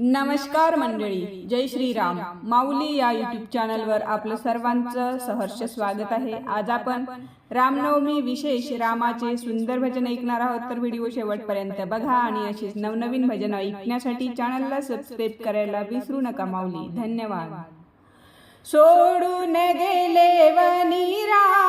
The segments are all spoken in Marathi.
नमस्कार मंडळी जय श्रीराम. माऊली या युट्यूब चॅनलवर आपलं सर्वांचं सहर्ष स्वागत आहे. आज आपण रामनवमी विशेष रामाचे सुंदर भजन ऐकणार आहोत. तर व्हिडिओ शेवटपर्यंत बघा आणि अशीच नवनवीन भजन ऐकण्यासाठी चॅनलला सबस्क्राईब करायला विसरू नका माऊली. धन्यवाद. सोडून गेले वनी राम.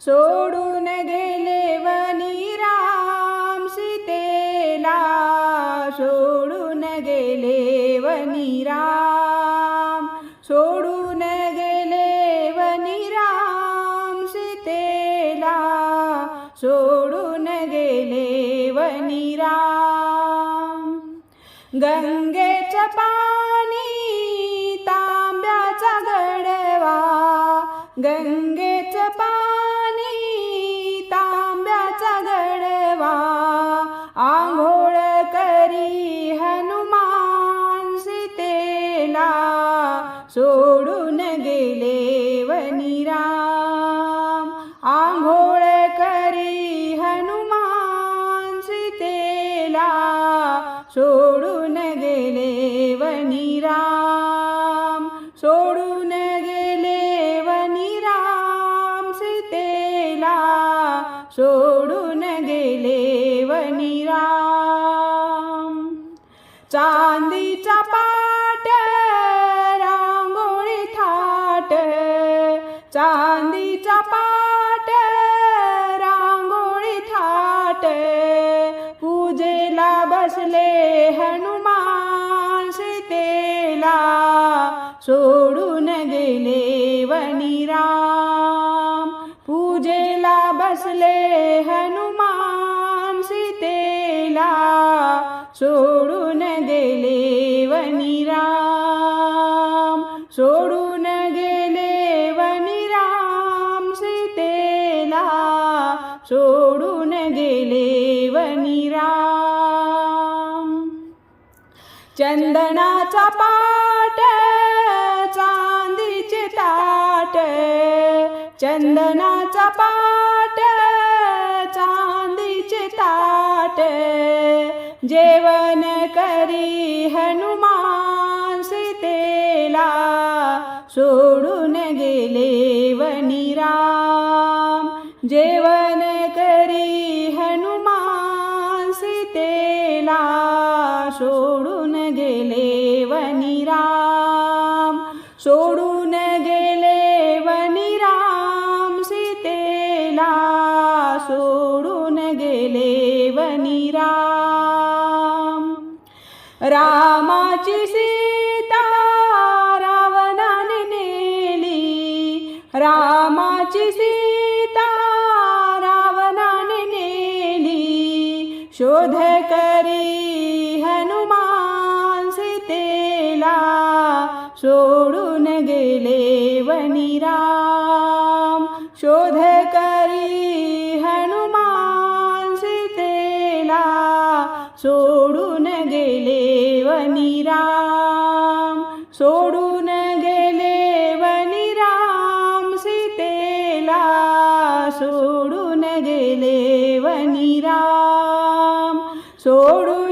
सोडून गेले वनी राम सीतेला. सोडून गेले वनी राम. सोडून गेले वनी राम सीतेला. सोडून गेले वनी राम. गंगेचं पाणी तांब्याचा गडवा. गंगे सोडून गेले वनी राम. आंघोळ करी हनुमान सीतेला सोडून गेले वनी राम. सोडून गेले वनिराम सीतेला सोडून गेले वनी चांदीचा पाट रांगोळी थाट. पूजेला बसले हनुमान सीतेला. सोडून गेले वनी राम पूजेला बसले हनुमान सीतेला. सोडून गेले वनी राम सोडून सोडून गेले वनिराम. चंदनाचा पाट चांदीचे ताट. चंदनाचा पाट चांदीचे ताट. जेवण करी हनुमान सीतेला. सोडून गेले वनिराम. जेवण करी हनुमान सीतेला सोडून गेले वनी राम. सोडून गेले वनी राम सीतेला सोडून गेले वनी राम. शोध करी हनुमान सीतेला सोडून गेले वनी राम शोध करी हनुमान सीतेला सोडून गेले वनी राम सोडून गेले वनी राम सीतेला सोडून गेले वनी राम